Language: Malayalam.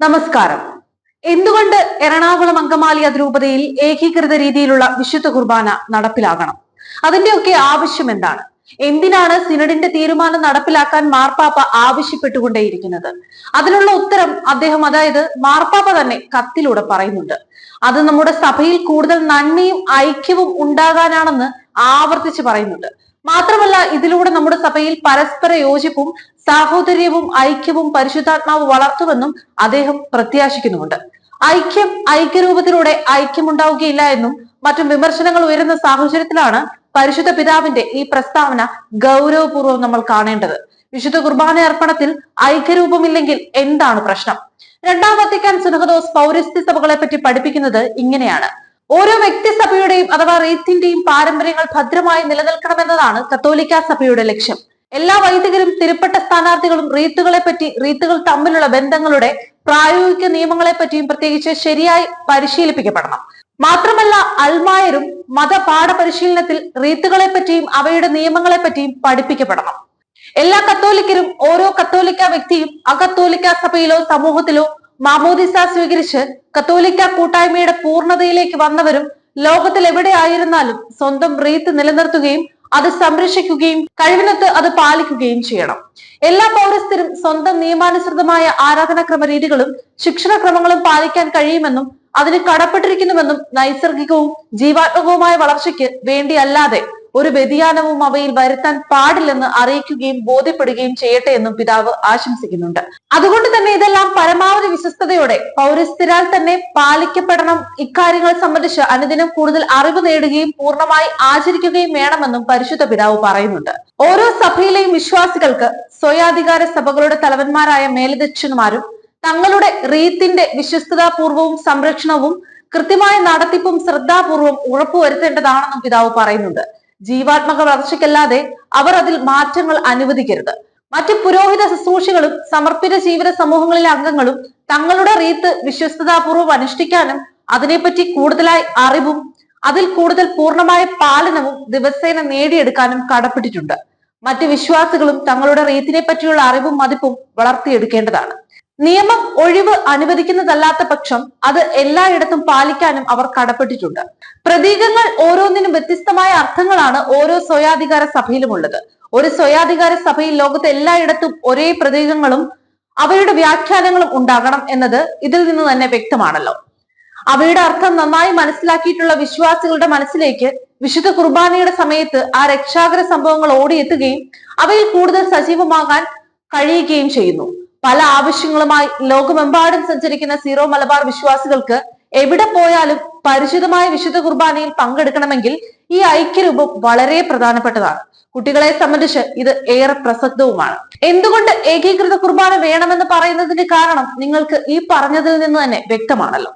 നമസ്കാരം. എന്തുകൊണ്ട് എറണാകുളം അങ്കമാലി അതിരൂപതയിൽ ഏകീകൃത രീതിയിലുള്ള വിശുദ്ധ കുർബാന നടപ്പിലാകണം? അതിന്റെയൊക്കെ ആവശ്യം എന്താണ്? എന്തിനാണ് സിനഡിന്റെ തീരുമാനം നടപ്പിലാക്കാൻ മാർപ്പാപ്പ ആവശ്യപ്പെട്ടുകൊണ്ടേയിരിക്കുന്നത്? അതിനുള്ള ഉത്തരം അദ്ദേഹം അതായത് മാർപ്പാപ്പ തന്നെ കത്തിലൂടെ പറയുന്നുണ്ട്. അത് നമ്മുടെ സഭയിൽ കൂടുതൽ നന്മയും ഐക്യവും ഉണ്ടാകാനാണെന്ന് ആവർത്തിച്ച് പറയുന്നുണ്ട്. മാത്രമല്ല ഇതിലൂടെ നമ്മുടെ സഭയിൽ പരസ്പര യോജിപ്പും സാഹോദര്യവും ഐക്യവും പരിശുദ്ധാത്മാവ് വളർത്തുമെന്നും അദ്ദേഹം പ്രത്യാശിക്കുന്നുമുണ്ട്. ഐക്യം ഐക്യരൂപത്തിലൂടെ ഐക്യമുണ്ടാവുകയില്ല എന്നും മറ്റും വിമർശനങ്ങൾ ഉയരുന്ന സാഹചര്യത്തിലാണ് പരിശുദ്ധ പിതാവിന്റെ ഈ പ്രസ്താവന ഗൗരവപൂർവം നമ്മൾ കാണേണ്ടത്. വിശുദ്ധ കുർബാന അർപ്പണത്തിൽ ഐക്യരൂപമില്ലെങ്കിൽ എന്താണ് പ്രശ്നം? രണ്ടാം വത്തിക്കാൻ സുനഹദോസ് പൗരസ്ത്യ സഭകളെ പറ്റി പഠിപ്പിക്കുന്നത് ഇങ്ങനെയാണ്. ഓരോ വ്യക്തി സഭയുടെയും അഥവാ റീത്തിന്റെയും പാരമ്പര്യങ്ങൾ ഭദ്രമായി നിലനിൽക്കണമെന്നതാണ് കത്തോലിക്ക സഭയുടെ ലക്ഷ്യം. എല്ലാ വൈദികരും തിരുപ്പെട്ട സ്ഥാനാർത്ഥികളും റീത്തുകളെ പറ്റി റീത്തുകൾ തമ്മിലുള്ള ബന്ധങ്ങളുടെ പ്രായോഗിക നിയമങ്ങളെ പറ്റിയും പ്രത്യേകിച്ച് ശരിയായി പരിശീലിപ്പിക്കപ്പെടണം. മാത്രമല്ല അൽമായരും മതപാഠ പരിശീലനത്തിൽ റീത്തുകളെ പറ്റിയും അവയുടെ നിയമങ്ങളെ പറ്റിയും പഠിപ്പിക്കപ്പെടണം. എല്ലാ കത്തോലിക്കരും ഓരോ കത്തോലിക്ക വ്യക്തിയും അകത്തോലിക്ക സഭയിലോ സമൂഹത്തിലോ മാമോദിസ സ്വീകരിച്ച് കത്തോലിക്ക കൂട്ടായ്മയുടെ പൂർണതയിലേക്ക് വന്നവരും ലോകത്തിൽ എവിടെ ആയിരുന്നാലും സ്വന്തം റീത്ത് നിലനിർത്തുകയും അത് സംരക്ഷിക്കുകയും കഴിവിനത്ത് അത് പാലിക്കുകയും ചെയ്യണം. എല്ലാ പൗരസ്ഥരും സ്വന്തം നിയമാനുസൃതമായ ആരാധനാക്രമ രീതികളും ശിക്ഷണക്രമങ്ങളും പാലിക്കാൻ കഴിയുമെന്നും അതിന് കടപ്പെട്ടിരിക്കുന്നുവെന്നും നൈസർഗികവും ജീവാത്മകവുമായ വളർച്ചയ്ക്ക് വേണ്ടിയല്ലാതെ ഒരു വ്യതിയാനവും അവയിൽ വരുത്താൻ പാടില്ലെന്ന് അറിയിക്കുകയും ബോധ്യപ്പെടുകയും ചെയ്യട്ടെ എന്നും പിതാവ് ആശംസിക്കുന്നുണ്ട്. അതുകൊണ്ട് തന്നെ ഇതെല്ലാം പരമാവധി വിശ്വസ്തയോടെ പൗരസ്ഥരാൽ തന്നെ പാലിക്കപ്പെടണം ഇക്കാര്യങ്ങൾ സംബന്ധിച്ച് അനുദിനം കൂടുതൽ അറിവ് നേടുകയും പൂർണമായി ആചരിക്കുകയും വേണമെന്നും പരിശുദ്ധ പിതാവ് പറയുന്നുണ്ട്. ഓരോ സഭയിലെയും വിശ്വാസികൾക്ക് സ്വയാധികാര സഭകളുടെ തലവന്മാരായ മേലധ്യക്ഷന്മാരും തങ്ങളുടെ റീത്തിന്റെ വിശ്വസ്തതാപൂർവവും സംരക്ഷണവും കൃത്യമായ നടത്തിപ്പും ശ്രദ്ധാപൂർവം ഉറപ്പുവരുത്തേണ്ടതാണെന്നും പിതാവ് പറയുന്നുണ്ട്. ജീവാത്മക വളർച്ചയ്ക്കല്ലാതെ അവർ അതിൽ മാറ്റങ്ങൾ അനുവദിക്കരുത്. മറ്റ് പുരോഹിത ശുശ്രൂഷകളും സമർപ്പിത ജീവിത സമൂഹങ്ങളിലെ അംഗങ്ങളും തങ്ങളുടെ റീത്ത് വിശ്വസ്തതാപൂർവം അനുഷ്ഠിക്കാനും അതിനെപ്പറ്റി കൂടുതലായി അറിവും അതിൽ കൂടുതൽ പൂർണമായ പാലനവും ദിവസേന നേടിയെടുക്കാനും കടപ്പെട്ടിട്ടുണ്ട്. മറ്റ് വിശ്വാസികളും തങ്ങളുടെ റീത്തിനെ പറ്റിയുള്ള അറിവും മതിപ്പും വളർത്തിയെടുക്കേണ്ടതാണ്. നിയമം ഒഴിവ് അനുവദിക്കുന്നതല്ലാത്ത പക്ഷം അത് എല്ലായിടത്തും പാലിക്കാനും അവർ കടപ്പെട്ടിട്ടുണ്ട്. പ്രതീകങ്ങൾ ഓരോന്നിനും വ്യത്യസ്തമായ അർത്ഥങ്ങളാണ് ഓരോ സ്വയാധികാര സഭയിലുമുള്ളത്. ഒരു സ്വയാധികാര സഭയിൽ ലോകത്ത് എല്ലായിടത്തും ഒരേ പ്രതീകങ്ങളും അവയുടെ വ്യാഖ്യാനങ്ങളും ഉണ്ടാകണം എന്നത് ഇതിൽ നിന്ന് തന്നെ വ്യക്തമാണല്ലോ. അവയുടെ അർത്ഥം നന്നായി മനസ്സിലാക്കിയിട്ടുള്ള വിശ്വാസികളുടെ മനസ്സിലേക്ക് വിശുദ്ധ കുർബാനയുടെ സമയത്ത് ആ രക്ഷാകര സംഭവങ്ങൾ ഓടിയെത്തുകയും അവയിൽ കൂടുതൽ സജീവമാകാൻ കഴിയുകയും ചെയ്യുന്നു. പല ആവശ്യങ്ങളുമായി ലോകമെമ്പാടും സഞ്ചരിക്കുന്ന സീറോ മലബാർ വിശ്വാസികൾക്ക് എവിടെ പോയാലും പരിചിതമായ വിശുദ്ധ കുർബാനയിൽ പങ്കെടുക്കണമെങ്കിൽ ഈ ഐക്യരൂപം വളരെ പ്രധാനപ്പെട്ടതാണ്. കുട്ടികളെ സംബന്ധിച്ച് ഇത് ഏറെ പ്രസക്തവുമാണ്. എന്തുകൊണ്ട് ഏകീകൃത കുർബാന വേണമെന്ന് പറയുന്നതിന്റെ കാരണം നിങ്ങൾക്ക് ഈ പറഞ്ഞതിൽ നിന്ന് തന്നെ വ്യക്തമാണല്ലോ.